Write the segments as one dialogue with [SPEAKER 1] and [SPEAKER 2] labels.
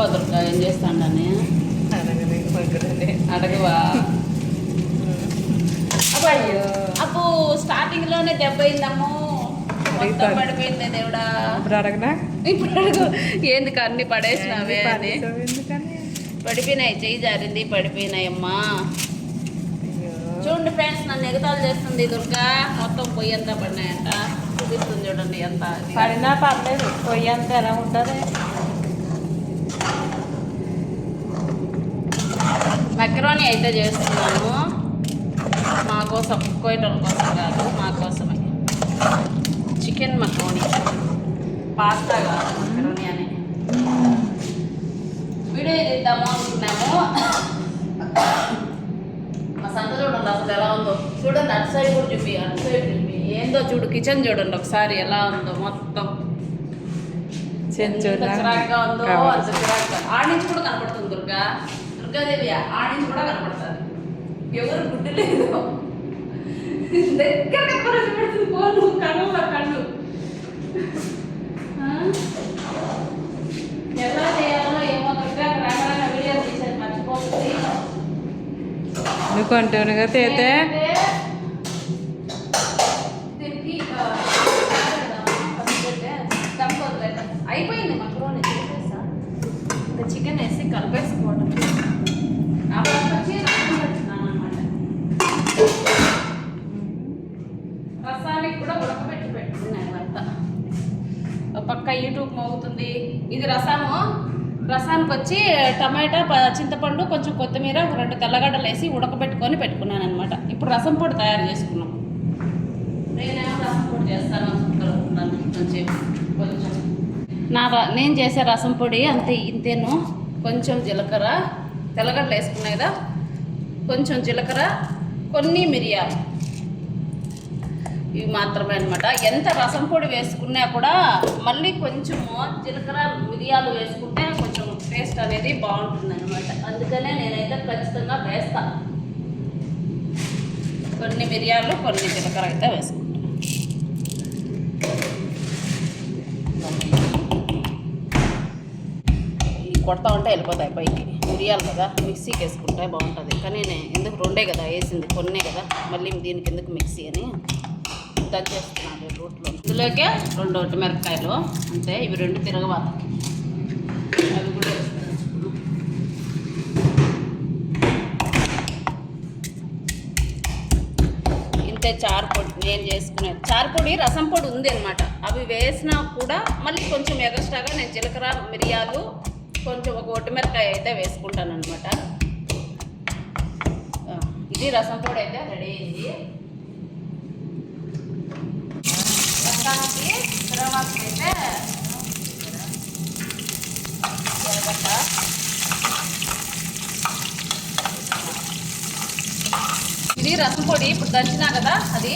[SPEAKER 1] అడగవా దుర్గా ఏం చేస్తాడని అడగవా?
[SPEAKER 2] అయ్యో.
[SPEAKER 1] అప్పు స్టార్టింగ్లోనే దెబ్బ అయిందమ్మో మొత్తం
[SPEAKER 2] అడుగుతాను.
[SPEAKER 1] పడిపోయింది దేవుడా.
[SPEAKER 2] ఇప్పుడు అడగనా?
[SPEAKER 1] ఇప్పుడు అడుగు. ఎందుకు అన్ని పడేసినావే అని. పడిపోయినాయి చెయ్యి జారింది పడిపోయినాయి అమ్మా
[SPEAKER 2] అయ్యో.
[SPEAKER 1] చూడండి ఫ్రెండ్స్ నన్ను ఎగతాలు చేస్తుంది దుర్గా. మొత్తం పొయ్యి అంతా పడినాయంట. చూపిస్తుంది చూడండి ఎంత.
[SPEAKER 2] పడినా పర్లేదు పొయ్యి అంతా ఎలా ఉంటుంది?
[SPEAKER 1] మెక్రోని అయితే చేస్తున్నాను మా కోసం కోయటోళ్ళ కోసం కాదు మా కోసమే. చికెన్ మక్రోని పాస్తా కాదు మక్రోని అని. వీడియో తీద్దాము అనుకున్నాము మా సంత చూడండి అసలు ఎలా ఉందో. చూడండి అటు సైడ్ కూడా చూపి అటు సైడ్ చూపి. ఏందో చూడు కిచెన్ చూడండి ఒకసారి ఎలా ఉందో మొత్తం. చిరాకుగా ఉందో అంత చిరాకుగా ఆడ నుంచి కూడా కనపడుతుంది దుర్గా. దుర్గాదేవి నుంచి కూడా కనపడుతుంది. ఎవరు గుడ్డు లేదు. దగ్గర కనపడచ్చు పెడుతుంది. కోళ్ళు కళ్ళు. ఆ? ఎలా చేయాలో ఏమో దుర్గా రకరకాల వీడియో తీసేది మర్చిపోతుంది.
[SPEAKER 2] నువ్వు కొంటానుగా తేతే
[SPEAKER 1] ఏంటంటే, దీనికి, ఆ, ఫస్ట్ అయితే స్టఫ్ వదిలేద్దాం. అయిపోయింది మక్రోని చేసేసా ఇంకా చికెన్ వేసి కలిపేసుకోవడం అప్పుడు వచ్చి రసం పెట్టుకున్నాను అనమాట రసానికి కూడా ఉడకబెట్టి పెట్టుకున్నాను అంతా ఒక పక్క యూట్యూబ్ మోగుతుంది ఇది రసము రసానికి వచ్చి టమాటా చింతపండు కొంచెం కొత్తిమీర ఒక రెండు తెల్లగడ్డలు వేసి ఉడకబెట్టుకొని పెట్టుకున్నాను అనమాట ఇప్పుడు రసం పొడి తయారు చేసుకున్నాం. నేనేమో రసం పొడి చేస్తాను కొంచెం కొంచెం. నా నేను చేసే రసం పొడి అంతే ఇంతేను. కొంచెం జీలకర్ర తెల్లగడ్డలు వేసుకున్నాయి కదా. కొంచెం జీలకర్ర కొన్ని మిరియాలు. ఇవి మాత్రమే అనమాట ఎంత రసం పొడి వేసుకున్నా కూడా మళ్ళీ కొంచెము జీలకర్ర మిరియాలు వేసుకుంటే టేస్ట్ అనేది బాగుంటుంది అనమాట అందుకనే నేనైతే ఖచ్చితంగా వేస్తా. కొన్ని మిరియాలు కొన్ని జీలకర్ర అయితే వేసుకుంటాను కొడతా ఉంటే వెళ్ళిపోతాయి పైకి. మిరియాలు కదా మిక్సీకి వేసుకుంటే బాగుంటుంది. కానీ నేను ఎందుకు రెండే కదా వేసింది కొన్నే కదా. మళ్ళీ దీనికి ఎందుకు మిక్సీ అని దంచేస్తున్నాను రూట్లో. ఇందులోకే రెండు ఒట్టి మిరపకాయలు అంతే. ఇవి రెండు తిరగవాత అవి కూడా వేస్తున్నాను ఇంతే చారు పొడి నేను చేసుకునే చారు పొడి రసం పొడి ఉంది అనమాట అవి వేసినా కూడా మళ్ళీ కొంచెం ఎగస్ట్రాగా నేను జీలకర్ర మిరియాలు కొంచెం ఒక ఒట్టిమిరకాయ అయితే వేసుకుంటాను అనమాట ఇది రసం పొడి అయితే రెడీ అయింది. రసానికి తర్వాత అయితే ఇది రసం పొడి ఇప్పుడు దంచినా కదా అది.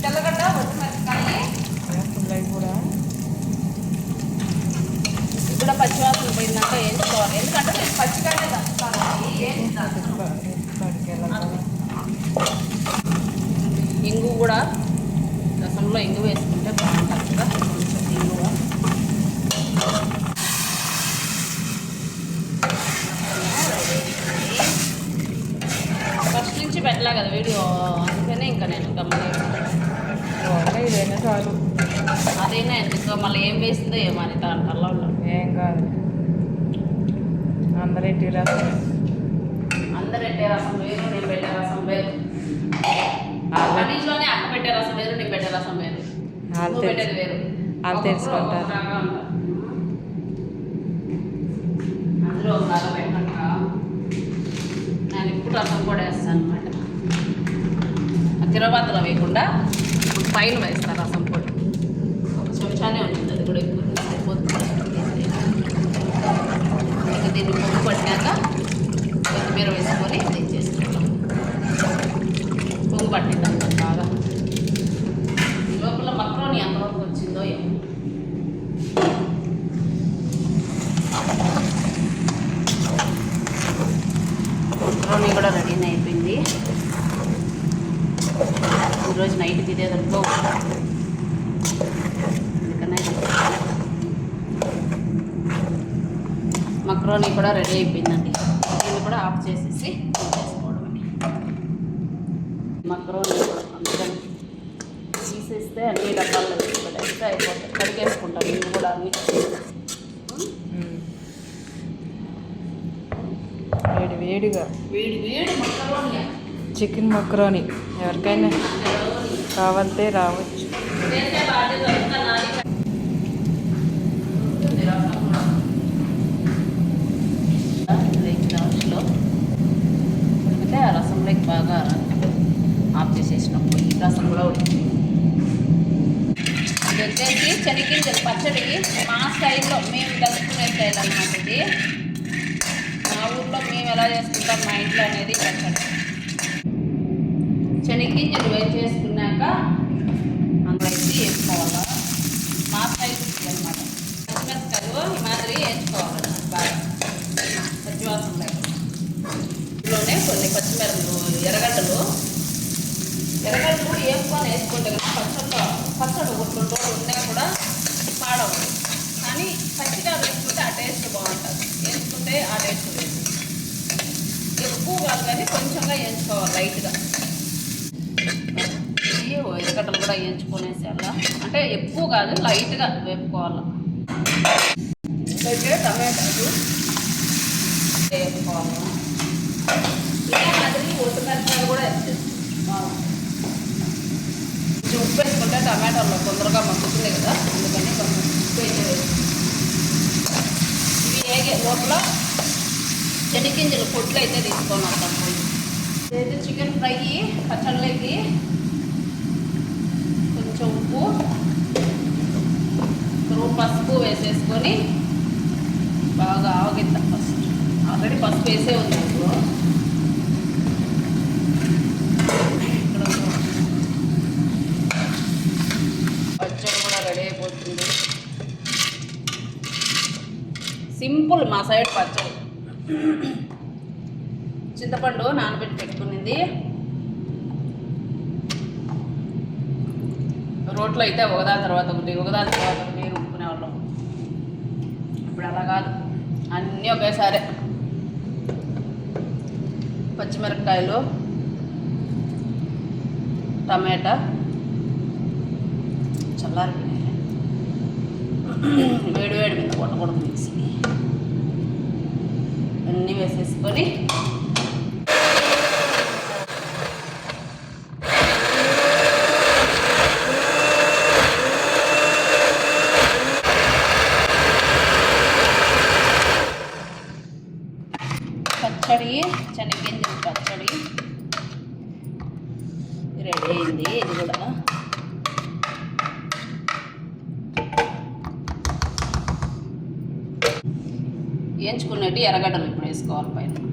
[SPEAKER 1] తెల్లగడ్డ ఒట్టిమిరపకాయ
[SPEAKER 2] ఇక్కడ కూడా
[SPEAKER 1] ఇది కూడా పచ్చివాసన పోయిందాక వేయించుకోవాలి. ఎందుకంటే నేను పచ్చిగానే ఇంగు కూడా రసంలో ఇంగు వేసుకుంటే బాగుంటుంది కదా. కొంచెం ఇంగువ ఫస్ట్ నుంచి పెట్టలే కదా వీడియో? అందుకనే ఇంకా నేను
[SPEAKER 2] ఇదైనా చాలు.
[SPEAKER 1] అదైనా ఎందుకు? మళ్ళీ ఏం వేసిందో ఏమో అని దాంట్లో
[SPEAKER 2] ఏం కాదు. అందరెట్టి రసం.
[SPEAKER 1] అందరు పెట్టే రసం వేరు నేను పెట్టే రసం వేరు. అన్నింట్లోనే అక్క పెట్టే రసం వేరు నేను పెట్టే రసం వేరు.
[SPEAKER 2] వాళ్ళు
[SPEAKER 1] పెట్టేది వేరు.
[SPEAKER 2] వాళ్ళు
[SPEAKER 1] ఒక్కొక్కరు
[SPEAKER 2] తెలుసుకుంటారు.
[SPEAKER 1] అందులో పెట్టక నేను ఇప్పుడు రసం కూడా వేస్తాను అనమాట తిరబాతలో వేయకుండా ఇప్పుడు పైన వేస్తారు రసం పొడి ఒక చెంచానే ఉంటుంది అది కూడా ఎక్కువ సరిపోతుంది ఇంకా దీన్ని పొగ్గు పట్టినాక కొత్తిమీర వేసుకొని తెచ్చేసుకుంటాం పొంగు పట్టిద్దాం బాగా ఈ లోపల మక్రోని ఎంతవరకు వచ్చిందో ఏమో మక్రోని కూడా రెడీ అయిపోయింది ఈరోజు నైట్కి ఇదే దొరుకో అందుకనే మక్రోనీ కూడా రెడీ అయిపోయిందండి. దీన్ని కూడా ఆఫ్ చేసేసి చేసుకోవడమే మక్రోనీ అందుకని తీసేస్తే అన్ని డబ్బాల్లో వేసి పెట్టేస్తే అయిపోతాయి. కడిగేసుకుంటాం ఇవి కూడా అన్ని.
[SPEAKER 2] వేడి వేడిగా.
[SPEAKER 1] వేడి వేడి మక్రోనీ
[SPEAKER 2] చికెన్ మక్రోని. ఎవరికైనా కావాలంటే రావచ్చు
[SPEAKER 1] చేసే బాధ్యత అంతా నాది. ఉంటుంది రసం కూడా. లైక్ లాస్ట్లో ఉడికితే ఆ రసంలోకి బాగా ఆఫ్ చేసేసినప్పుడు ఈ రసం కూడా ఉడికింది ఇది వచ్చేసి పచ్చడి మా స్టైల్లో మేము కలుపుకునే స్టైల్ అన్నమాట ఇది. మా ఊర్లో మేము ఎలా చేసుకుంటాం మా ఇంట్లో అనేది పచ్చడి శనిగింజలు వేసి చేసుకున్నాక అందులో వేసుకోవాలి వేసుకోవాలా? మా స్టైల్ అనమాట పచ్చిమిరపకాయలు ఈ మాదిరి వేసుకోవాలన్నమాట బాగా పచ్చివాసం లేకుండా. ఇందులోనే కొన్ని పచ్చిమిరపలు ఎర్రగడ్డలు ఎర్రగడ్డలు వేసుకొని వేసుకుంటే కదా పచ్చడి పచ్చడి ఒక రోజులు ఉన్నా కూడా పాడవు కానీ పచ్చిగా వేసుకుంటే ఆ టేస్ట్ బాగుంటుంది. వేసుకుంటే ఆ టేస్ట్ లేదు ఎక్కువ కాదు కానీ కొంచెంగా వేయించుకోవాలి లైట్గా. ఇవి ఎర్రగడ్డలు కూడా వేయించుకునేసి అలా అంటే ఎక్కువ కాదు లైట్గా వేపుకోవాలి. అయితే టమాటాలు వేసుకోవాలి. ఇదే మాదిరి ఒట్టుమిరపకాయలు కూడా వేసేసి ఇది ఉప్పు వేసుకుంటే టమాటాలో తొందరగా మగ్గుతుంది కదా అందుకని కొంచెం ఉప్పు వేసేది ఇవి ఏగే లోపల శనగింజలు పొట్లు అయితే తీసుకొని వస్తాం పోయి ఇదైతే చికెన్ ఫ్రై పచ్చళ్ళకి కొంచెం ఉప్పు కొంచెం పసుపు వేసేసుకొని బాగా ఆగిద్దాం ఫస్ట్ ఆల్రెడీ పసుపు వేసే ఉంది ఇప్పుడు ఇక్కడ ఉంది. పచ్చడి కూడా రెడీ అయిపోతుంది సింపుల్ మా సైడ్ పచ్చడి. చింతపండు నానబెట్టి పెట్టుకునింది. రోట్లో అయితే ఒకదాని తర్వాత ఒకటి ఒకదాని తర్వాత ఒకటి రుబ్బుకునే వాళ్ళం ఇప్పుడు అలా కాదు. అన్నీ ఒకేసారి. పచ్చిమిరపకాయలు టమాటా. చల్లారిపోయినాయి. వేడి వేడి మీద కొట్టకూడదు మిక్సీ. అన్నీ వేసేసుకొని. పచ్చడి శనగింజల పచ్చడి. రెడీ అయింది ఇది కూడా. వేయించుకున్నట్టు ఎర్రగడ్డలు ఇప్పుడు వేసుకోవాలి పైన.